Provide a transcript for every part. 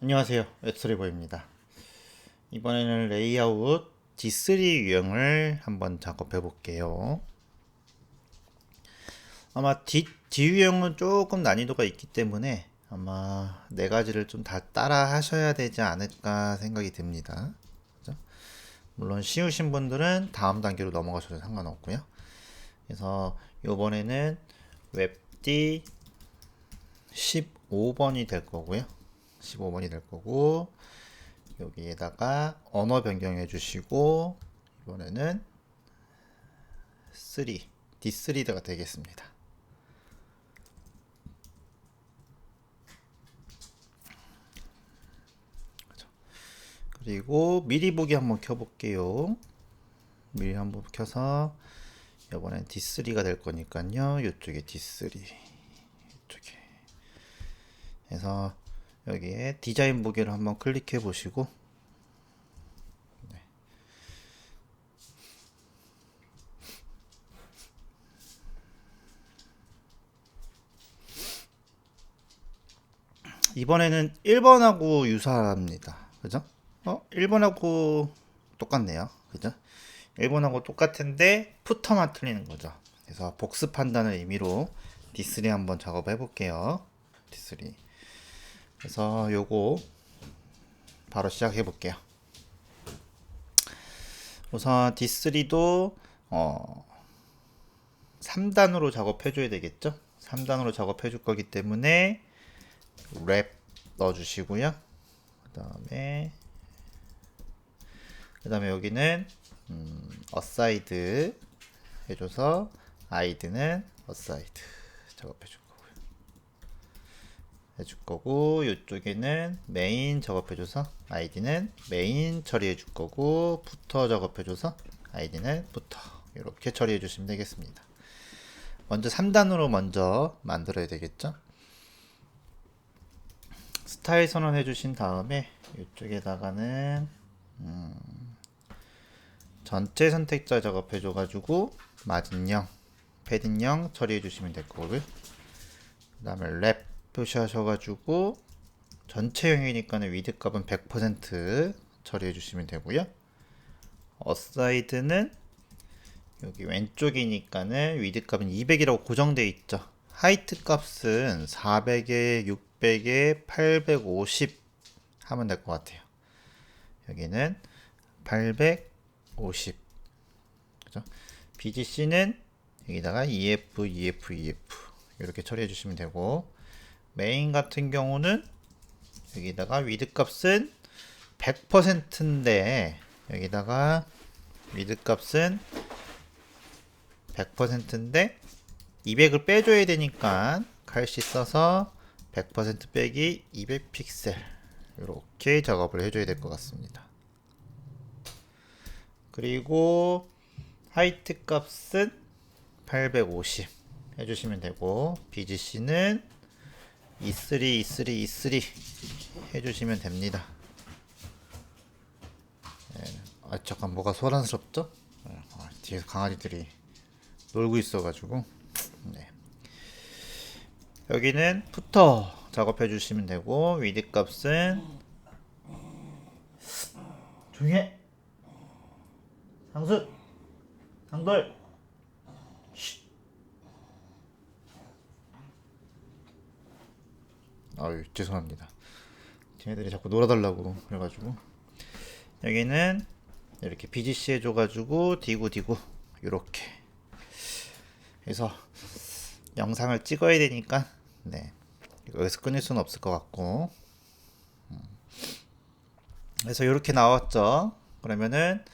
안녕하세요. 웹스리버입니다. 이번에는 레이아웃 D3 유형을 한번 작업해 볼게요. 아마 D, D 유형은 조금 난이도가 있기 때문에 아마 네 가지를 좀 다 따라 하셔야 되지 않을까 생각이 듭니다. 그죠? 물론 쉬우신 분들은 다음 단계로 넘어가셔도 상관없고요. 그래서 이번에는 웹D 15번이 될 거고요. 15번이 될 거고 여기에다가 언어 변경해 주시고 이번에는 3 D3가 되겠습니다. 그리고 미리 보기 한번 켜볼게요. 미리 한번 켜서 이번엔 D3가 될 거니까요. 이쪽에 D3 이쪽에 그래서 여기에 디자인 보기를 한번 클릭해 보시고 네. 이번에는 1번하고 유사합니다. 그죠? 어? 1번하고 똑같네요. 그죠? 1번하고 똑같은데 푸터만 틀리는 거죠. 그래서 복습한다는 의미로 D3 한번 작업해 볼게요. D3. 그래서 요거 바로 시작해 볼게요. 우선 D3도 어 3단으로 작업해 줘야 되겠죠? 3단으로 작업해 줄 거기 때문에 랩 넣어 주시고요. 그다음에 그다음에 여기는 음, 어사이드 해줘서 아이드는 어사이드 작업해 줄 거고요. 해줄 거고 이쪽에는 메인 작업해줘서 아이디는 메인 처리해줄 거고 부터 작업해줘서 아이디는 부터 이렇게 처리해 주시면 되겠습니다. 먼저 3단으로 먼저 만들어야 되겠죠? 스타일 선언해 주신 다음에 이쪽에다가는 음, 전체 선택자 작업해 줘 가지고 마진형, 패딩형 처리해 주시면 될 거고요. 그 다음에 랩 표시하셔가지고 전체형이니까는 위드 값은 100% 처리해 주시면 되고요. 어사이드는 여기 왼쪽이니까는 위드 값은 200이라고 고정되어 있죠. 하이트 값은 400에 600에 850 하면 될 것 같아요. 여기는 850 그죠? BGC는 여기다가 EF, EF, EF 이렇게 처리해 주시면 되고 메인 같은 경우는 여기다가 위드 값은 100%인데 여기다가 위드 값은 100%인데 200을 빼줘야 되니까 칼시 써서 100% 빼기 200 픽셀 이렇게 작업을 해줘야 될 것 같습니다. 그리고 하이트 값은 850 해주시면 되고 BGC는 E3, E3, E3 해주시면 됩니다. 네. 아 잠깐 뭐가 소란스럽죠? 네. 아, 뒤에서 강아지들이 놀고 있어가지고 네. 여기는 푸터 작업해 주시면 되고 위드 값은 조용해 상수 상돌 아유 죄송합니다. 쟤네들이 자꾸 놀아달라고 그래가지고 여기는 이렇게 BGC 해줘가지고 디구 디구 이렇게 해서 영상을 찍어야 되니까 네 여기서 끊을 수는 없을 것 같고 음. 그래서 이렇게 나왔죠. 그러면은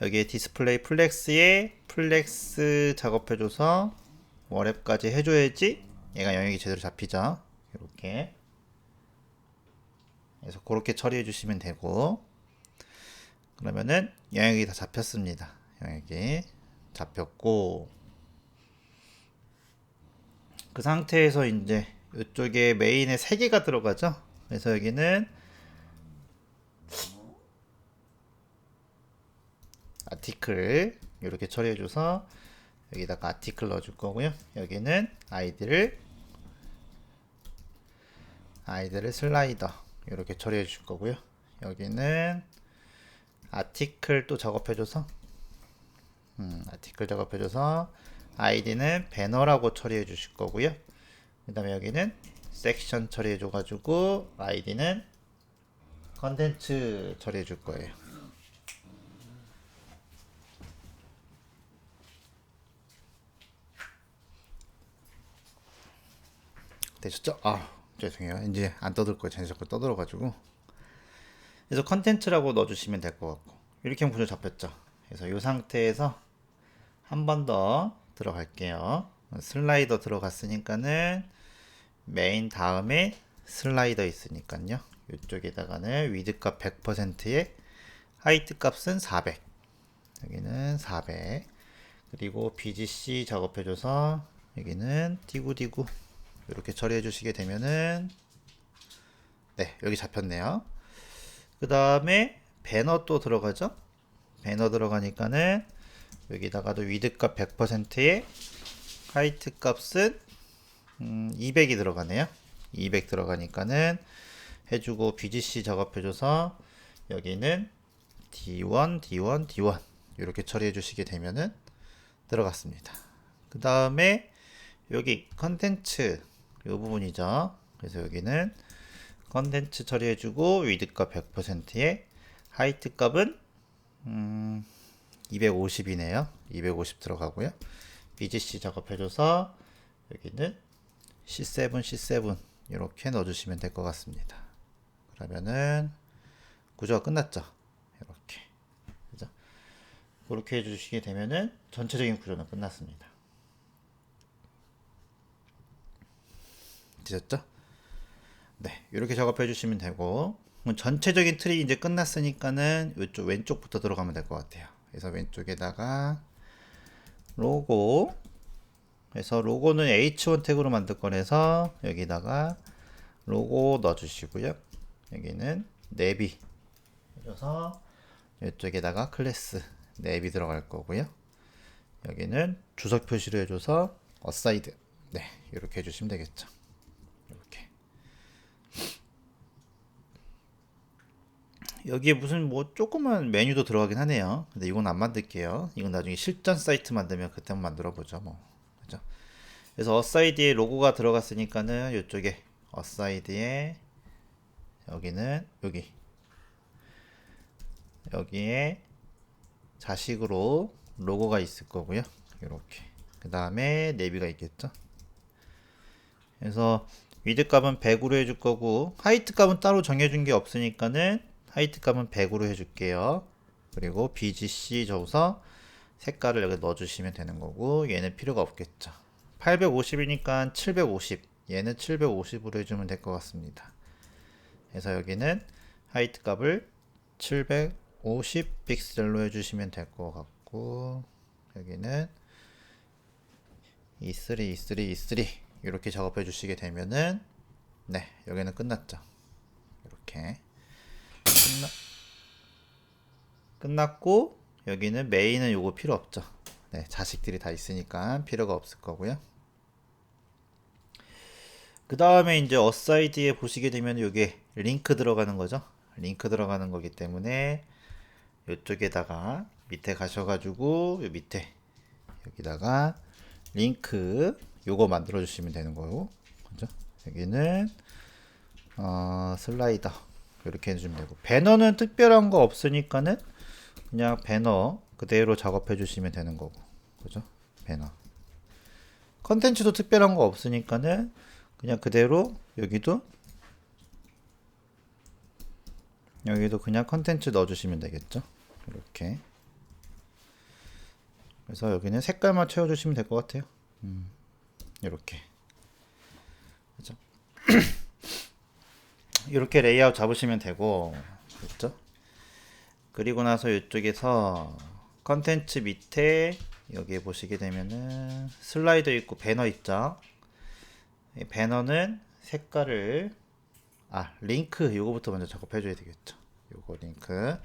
여기에 디스플레이 플렉스에 플렉스 작업해줘서 워랩까지 해줘야지 얘가 영역이 제대로 잡히죠. 이렇게 그래서 그렇게 처리해 주시면 되고 그러면은 영역이 다 잡혔습니다. 영역이 잡혔고 그 상태에서 이제 이쪽에 메인에 세 개가 들어가죠. 그래서 여기는 아티클 이렇게 처리해줘서 여기다가 아티클 넣어줄 거고요. 여기는 아이디를 아이들을 슬라이더 이렇게 처리해 주실 거고요. 여기는 아티클 또 작업해줘서 음, 아티클 작업해줘서 아이디는 배너라고 처리해 주실 거고요. 그 다음에 여기는 섹션 처리해 줘가지고 아이디는 컨텐츠 처리해 줄 거예요. 되셨죠? 아 죄송해요. 이제 안 떠들 거예요. 자꾸 떠들어가지고. 그래서 컨텐츠라고 넣어주시면 될 것 같고 이렇게 하면 구조 잡혔죠. 그래서 이 상태에서 한 번 더 들어갈게요. 슬라이더 들어갔으니까는 메인 다음에 슬라이더 있으니까요. 이쪽에다가는 위드 값 100%에 하이트 값은 400. 여기는 400. 그리고 BGC 작업해줘서 여기는 디구디구 이렇게 처리해 주시게 되면은 네 여기 잡혔네요. 그 다음에 배너 또 들어가죠. 배너 들어가니까는 여기다가도 위드 값 100%에 하이트 값은 음, 200이 들어가네요. 200 들어가니까는 해주고 BGC 작업해줘서 여기는 D1, D1, D1 이렇게 처리해 주시게 되면은 들어갔습니다. 그 다음에 여기 컨텐츠 이 부분이죠. 그래서 여기는 컨텐츠 처리해주고 위드 값 100%에 하이트 값은 음, 250이네요. 250 들어가고요. BGC 작업해줘서 여기는 C7, C7 이렇게 넣어주시면 될 것 같습니다. 그러면은 구조가 끝났죠. 이렇게 그죠? 그렇게 해주시게 되면은 전체적인 구조는 끝났습니다. 되셨죠? 네, 이렇게 작업해 주시면 되고 전체적인 틀이 이제 끝났으니까는 이쪽 왼쪽부터 들어가면 될 것 같아요. 그래서 왼쪽에다가 로고 그래서 로고는 H1 태그로 만들 거라서 여기다가 로고 넣어주시고요. 여기는 내비 그래서 이쪽에다가 클래스 내비 들어갈 거고요. 여기는 주석 표시를 해줘서 어사이드 네 이렇게 해주시면 되겠죠. 이렇게 여기에 무슨 뭐 조그만 메뉴도 들어가긴 하네요. 근데 이건 안 만들게요. 이건 나중에 실전 사이트 만들면 그때 한번 만들어 보죠. 뭐 그죠? 그래서 어사이드에 로고가 들어갔으니까는 이쪽에 어사이드에 여기는 여기 여기에 자식으로 로고가 있을 거고요. 이렇게 그 다음에 내비가 있겠죠. 그래서 위드 값은 100으로 해줄 거고 하이트 값은 따로 정해준 게 없으니까는 하이트 값은 100으로 해줄게요. 그리고 BGC 적어서 색깔을 여기 넣어주시면 되는 거고 얘는 필요가 없겠죠. 850이니까 750 얘는 750으로 해주면 될 것 같습니다. 그래서 여기는 하이트 값을 750 픽셀로 해주시면 될 것 같고 여기는 E3, E3, E3 이렇게 작업해 주시게 되면은 네 여기는 끝났죠. 이렇게 끝나, 끝났고 여기는 메인은 요거 필요 없죠. 네 자식들이 다 있으니까 필요가 없을 거고요. 그 다음에 이제 어사이드에 보시게 되면 요게 링크 들어가는 거죠. 링크 들어가는 거기 때문에 이쪽에다가 밑에 가셔가지고 요 밑에 여기다가 링크 요거 만들어 주시면 되는 거고 그죠? 여기는 어, 슬라이더 이렇게 해주시면 되고. 배너는 특별한 거 없으니까는 그냥 배너 그대로 작업해 주시면 되는 거고. 그죠? 배너. 컨텐츠도 특별한 거 없으니까는 그냥 그대로 여기도 여기도 그냥 컨텐츠 넣어주시면 되겠죠? 이렇게. 그래서 여기는 색깔만 채워주시면 될 것 같아요. 음, 이렇게. 그죠 이렇게 레이아웃 잡으시면 되고. 그렇죠? 그리고 나서 이쪽에서 컨텐츠 밑에 여기 보시게 되면은 슬라이더 있고 배너 있죠? 이 배너는 색깔을 아 링크 요거부터 먼저 작업해 줘야 되겠죠? 요거 링크.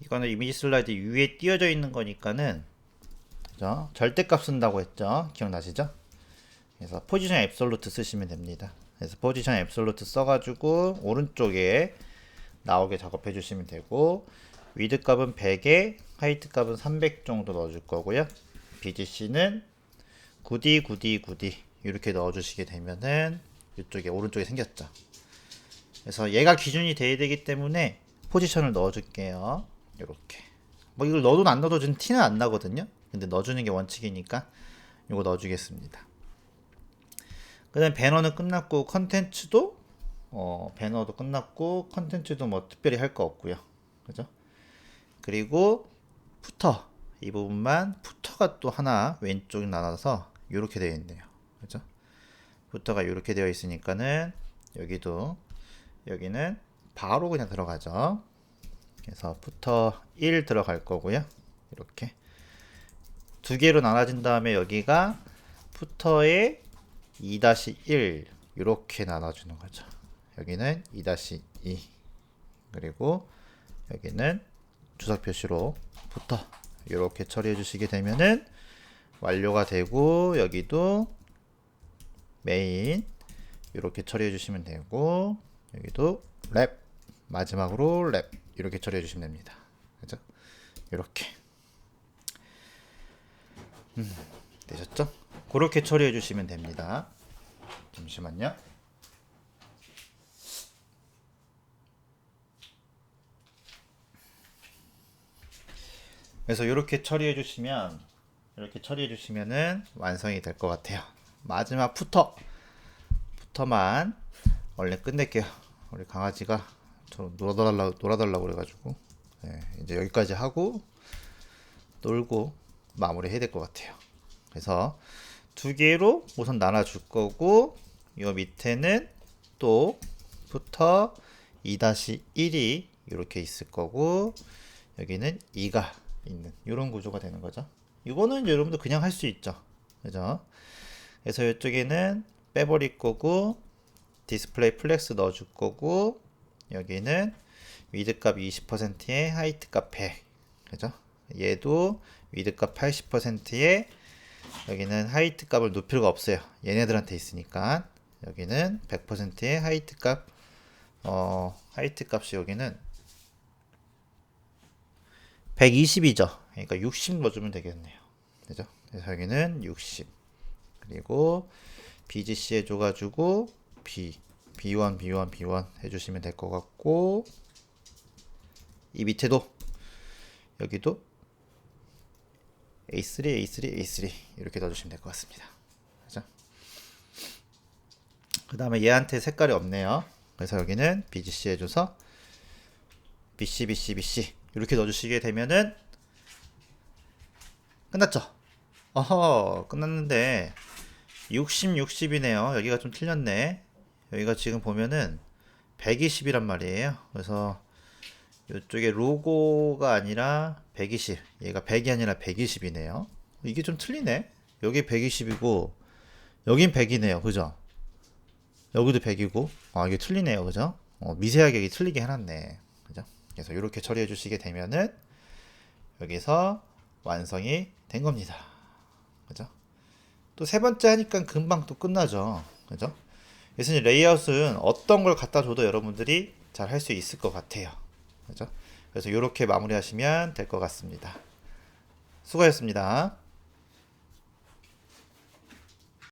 이거는 이미지 슬라이드 위에 띄어져 있는 거니까는 그죠? 절대값 쓴다고 했죠? 기억나시죠? 그래서 포지션 앱솔루트 쓰시면 됩니다 그래서 포지션 앱솔루트 써가지고 오른쪽에 나오게 작업해 주시면 되고 위드 값은 100에 하이트 값은 300 정도 넣어줄 거고요. BGC는 9D, 9D, 9D 이렇게 넣어주시게 되면은 이쪽에 오른쪽에 생겼죠. 그래서 얘가 기준이 돼야 되기 때문에 포지션을 넣어줄게요. 이렇게. 뭐 이걸 넣어도 안 넣어도 좀 티는 안 나거든요. 근데 넣어주는 게 원칙이니까 이거 넣어주겠습니다. 그다음 배너는 끝났고 컨텐츠도 어, 배너도 끝났고 컨텐츠도 뭐 특별히 할 거 없고요. 그죠? 그리고 푸터 이 부분만 푸터가 또 하나 왼쪽 나눠서 이렇게 되어 있네요. 그죠? 푸터가 이렇게 되어 있으니까는 여기도 여기는 바로 그냥 들어가죠. 그래서 푸터 1 들어갈 거고요. 이렇게 두 개로 나눠진 다음에 여기가 푸터의 2-1 이렇게 나눠주는 거죠. 여기는 2-2 그리고 여기는 주석 표시로 푸터 이렇게 처리해 주시게 되면은 완료가 되고 여기도 메인 이렇게 처리해 주시면 되고 여기도 랩 마지막으로 랩 이렇게 처리해 주시면 됩니다. 그죠? 이렇게 음, 되셨죠? 그렇게 처리해 주시면 됩니다. 잠시만요. 그래서 이렇게 처리해 주시면 이렇게 처리해 주시면은 완성이 될 것 같아요. 마지막 푸터 푸터만 얼른 끝낼게요. 우리 강아지가 저 놀아달라고 놀아달라고 그래가지고 네, 이제 여기까지 하고 놀고 마무리 해야 될 것 같아요. 그래서 두 개로 우선 나눠줄 거고 이 밑에는 또 푸터 2-1이 이렇게 있을 거고 여기는 2가 있는 이런 구조가 되는 거죠. 이거는 여러분들 그냥 할 수 있죠. 그죠? 그래서 이쪽에는 빼버릴 거고 디스플레이 플렉스 넣어줄 거고 여기는 위드 값 20%에 하이트 값 100. 그죠? 얘도 위드 값 80%에 여기는 하이트 값을 높일 가 없어요. 얘네들한테 있으니까 여기는 100%의 하이트 값 어, 하이트 값이 여기는 120이죠. 그러니까 60 넣어주면 되겠네요. 그죠? 그래서 여기는 60. 그리고 BGC 해줘가지고 B, B1, B1, B1 해주시면 될 것 같고 이 밑에도 여기도 A3, A3, A3 이렇게 넣어주시면 될 것 같습니다. 그 다음에 얘한테 색깔이 없네요. 그래서 여기는 BGC 해줘서 BC, BC, BC 이렇게 넣어주시게 되면은 끝났죠? 어허 끝났는데 60, 60이네요. 여기가 좀 틀렸네. 여기가 지금 보면은 120이란 말이에요. 그래서 이쪽에 로고가 아니라 120. 얘가 100이 아니라 120이네요. 이게 좀 틀리네. 여기 120이고 여긴 100이네요. 그죠? 여기도 100이고 아 이게 틀리네요. 그죠? 어, 미세하게 여기 틀리게 해놨네. 그죠? 그래서 이렇게 처리해 주시게 되면은 여기서 완성이 된 겁니다. 그죠? 또 세 번째 하니까 금방 또 끝나죠. 그죠? 그래서 레이아웃은 어떤 걸 갖다 줘도 여러분들이 잘 할 수 있을 것 같아요. 그죠? 그래서 이렇게 마무리하시면 될 것 같습니다. 수고하셨습니다.